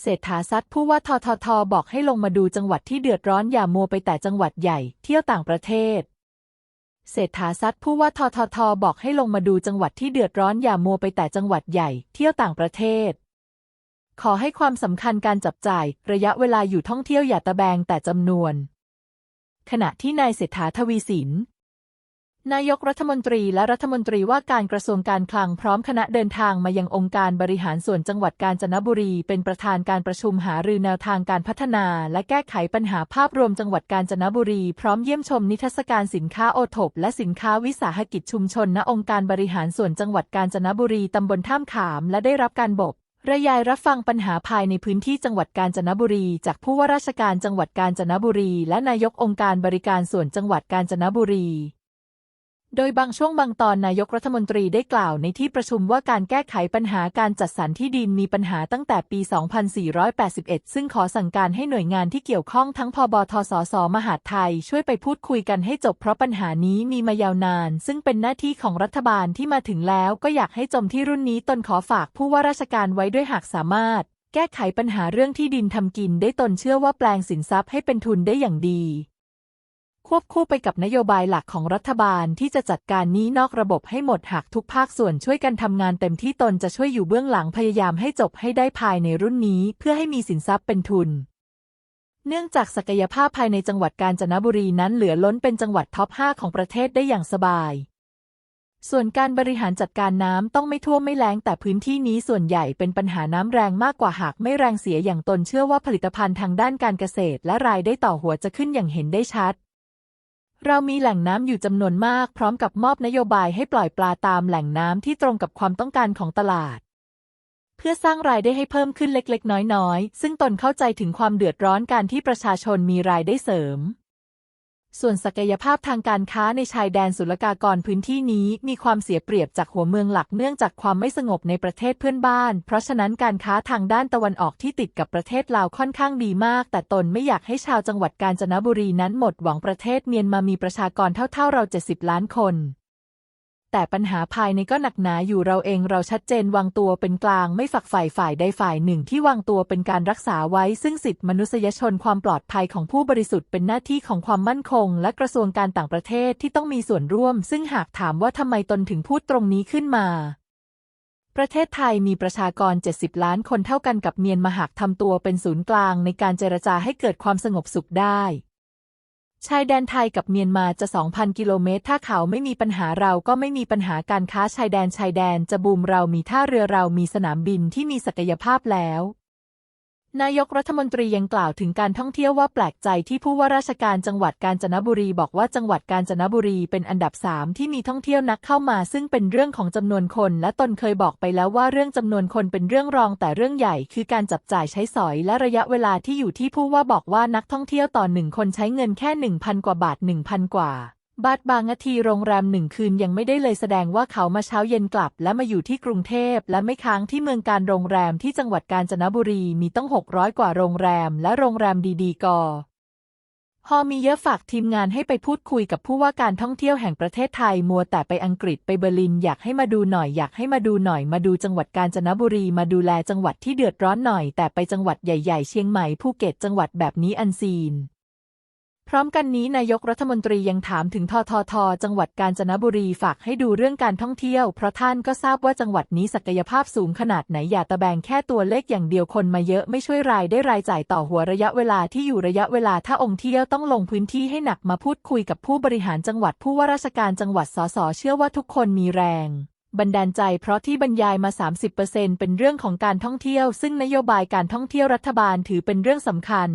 เศรษฐาซัดผู้ว่าทททบอกให้ลงมาดูจังหวัดที่เดือดร้อนอย่ามัวไปแต่จังหวัดใหญ่เที่ยวต่างประเทศ เศรษฐาซัดผู้ว่าทททบอกให้ลงมาดูจังหวัดที่เดือดร้อนอย่ามัวไปแต่จังหวัดใหญ่เที่ยวต่างประเทศ ขอให้ความสำคัญการจับจ่าย ระยะเวลาอยู่ท่องเที่ยวอย่าตะแบงแต่จำนวน ขณะที่นายเศรษฐาทวีสิน นายกรัฐมนตรีและรัฐมนตรีว่าการกระทรวงการคลังพร้อมคณะเดินทางมายังองค์การบริหารส่วนจังหวัดกาญจนบุรี เป็นประธานการประชุมหารือแนวทางการพัฒนา และแก้ไขปัญหาภาพรวมจังหวัดกาญจนบุรี พร้อมเยี่ยมชมนิทรรศการสินค้าโอทบและสินค้าวิสาหกิจชุมชน ณองค์การบริหารส่วนจังหวัดกาญจนบุรีตำบลท่ามขามและได้รับการบอกระยายรับฟังปัญหาภายในพื้นที่จังหวัดกาญจนบุรี จากผู้ว่าราชการจังหวัดกาญจนบุรี และนายกองค์การบริการส่วนจังหวัดกาญจนบุรี โดยบางช่วงบางตอนนายกรัฐมนตรีได้กล่าวในที่ประชุมว่าการแก้ไขปัญหาการจัดสรรที่ดินมีปัญหาตั้งแต่ปี 2481 ซึ่งขอสั่งการให้หน่วยงานที่เกี่ยวข้องทั้งพบทสส มหาดไทย ช่วยไปพูดคุยกันให้จบเพราะปัญหานี้มีมายาวนาน ซึ่งเป็นหน้าที่ของรัฐบาลที่มาถึงแล้วก็อยากให้จมที่รุ่นนี้ตนขอฝากผู้ว่าราชการไว้ด้วยหากสามารถ แก้ไขปัญหาเรื่องที่ดินทำกินได้ตนเชื่อว่าแปลงสินทรัพย์ให้เป็นทุนได้อย่างดี ควบคู่ไปกับนโยบายหลักของรัฐบาลที่จะจัดการนี้นอกระบบให้หมดหากทุกภาคส่วนช่วยกันทำงานเต็มที่ตนจะช่วยอยู่เบื้องหลังพยายามให้จบให้ได้ภายในรุ่นนี้ เพื่อให้มีสินทรัพย์เป็นทุน เนื่องจากศักยภาพภายในจังหวัดกาญจนบุรีนั้นเหลือล้นเป็นจังหวัดท็อป 5 ของประเทศได้อย่างสบายส่วนการบริหารจัดการน้ำต้องไม่ท่วมไม่แล้งแต่พื้นที่นี้ส่วนใหญ่เป็นปัญหาน้ำแรงมากกว่าหากไม่แรงเสียอย่างตนเชื่อว่าผลิตภัณฑ์ทางด้านการเกษตรและรายได้ต่อหัวจะขึ้นอย่างเห็นได้ชัด เรามีแหล่งน้ำอยู่จำนวนมากพร้อมกับมอบนโยบายให้ปล่อยปลาตามแหล่งน้ำที่ตรงกับความต้องการของตลาด เพื่อสร้างรายได้ให้เพิ่มขึ้นเล็กๆ น้อยๆ ซึ่งตนเข้าใจถึงความเดือดร้อนการที่ประชาชนมีรายได้เสริม ส่วนศักยภาพทางการค้าในชายแดนศุลกากรพื้นที่นี้มีความเสียเปรียบจากหัวเมืองหลักเนื่องจากความไม่สงบในประเทศเพื่อนบ้าน เพราะฉะนั้นการค้าทางด้านตะวันออกที่ติดกับประเทศลาวค่อนข้างดีมาก แต่ตนไม่อยากให้ชาวจังหวัดกาญจนบุรีนั้นหมดหวังประเทศเมียนมามีประชากรเท่าๆเรา 70 ล้านคน แต่ปัญหาภายในก็หนักหนาอยู่เราเองเราชัดเจนวางตัวเป็นกลางไม่ฝักใฝ่ฝ่ายใดฝ่ายหนึ่งที่วางตัวเป็นการรักษาไว้ ซึ่งสิทธิมนุษยชนความปลอดภัยของผู้บริสุทธิ์เป็นหน้าที่ของความมั่นคง และกระทรวงการต่างประเทศที่ต้องมีส่วนร่วม ซึ่งหากถามว่าทำไมตนถึงพูดตรงนี้ขึ้นมาประเทศไทยมีประชากร 70 ล้านคนเท่ากันกับเมียนมาหากทำตัวเป็นศูนย์กลางในการเจรจาให้เกิดความสงบสุขได้ ชายแดนไทยกับเมียนมาจะ 2,000 กิโลเมตร ถ้าเขาไม่มีปัญหาเราก็ไม่มีปัญหาการค้าชายแดนชายแดนจะบูมเรามีท่าเรือเรามีสนามบินที่มีศักยภาพแล้ว นายกรัฐมนตรียังกล่าวถึงการท่องเที่ยวว่าแปลกใจที่ผู้ว่าราชการจังหวัดกาญจนบุรีบอกว่าจังหวัดกาญจนบุรีเป็นอันดับสามที่มีท่องเที่ยวนักเข้ามา ซึ่งเป็นเรื่องของจำนวนคน และตนเคยบอกไปแล้วว่าเรื่องจำนวนคนเป็นเรื่องรองแต่เรื่องใหญ่ คือการจับจ่ายใช้สอยและระยะเวลาที่อยู่ที่ผู้ว่าบอกว่านักท่องเที่ยวต่อหนึ่งคนใช้เงินแค่หนึ่งพันกว่าบาทหนึ่งพันกว่า บาทบางนาทีโรงแรมหนึ่งคืนยังไม่ได้เลยแสดงว่าเขามาเช้าเย็นกลับ และมาอยู่ที่กรุงเทพและไม่ค้างที่เมืองการโรงแรมที่จังหวัดกาญจนบุรีมีต้อง 600 กว่าโรงแรม และโรงแรมดีๆก่อพอมีเยอะฝากทีมงานให้ไปพูดคุยกับผู้ว่าการท่องเที่ยวแห่งประเทศไทยมัวแต่ไปอังกฤษไปเบอร์ลินอยากให้มาดูหน่อยอยากให้มาดูหน่อยมาดูจังหวัดกาญจนบุรีมาดูแลจังหวัดที่เดือดร้อนหน่อย แต่ไปจังหวัดใหญ่ ๆ เชียงใหม่ภูเก็ตจังหวัดแบบนี้อันซีน ร้อมกันนี้นายกรัฐมนตรียังถามถึงททท จังหวัดกาญจนบุรีฝากให้ดูเรื่องการท่องเที่ยว เพราะท่านก็ทราบว่าจังหวัดนี้ศักยภาพสูงขนาดไหนอย่าตะแบงแค่ตัวเลขอย่างเดียวคนมาเยอะไม่ช่วยรายได้รายจ่ายต่อหัวระยะเวลาที่อยู่ระยะเวลาถ้าองค์เที่ยวต้องลงพื้นที่ให้หนักมาพูดคุยกับผู้บริหารจังหวัดผู้ว่าราชการจังหวัดสสเชื่อว่าทุกคนมีแรงบันดาลใจเพราะที่บรรยายมา 30%เป็นเรื่องของการท่องเที่ยว ซึ่งนโยบายการท่องเที่ยวรัฐบาลถือเป็นเรื่องสำคัญ